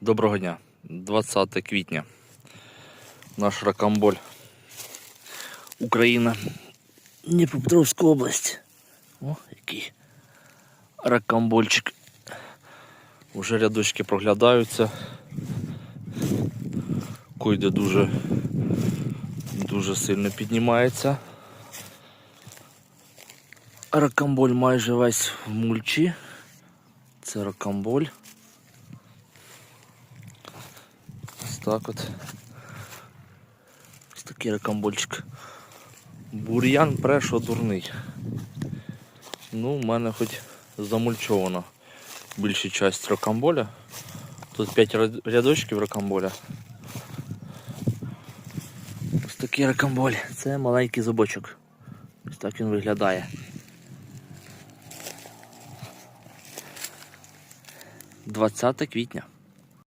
Доброго дня. 20 квітня. Наш ракамболь. Україна. Дніпропетровська область. О, який ракамбольчик. Уже рядочки проглядаються. Койде дуже, дуже сильно піднімається. Ракамболь майже весь в мульчі. Це ракамболь. Ось так от. Ось такий ракамбольчик. Бур'ян прешо дурний. Ну, в мене хоч замульчовано більша часть ракамболя. Тут 5 рядочків ракамболя. Ось такий ракамболь. Це маленький зубочок. Ось так він виглядає. 20 квітня.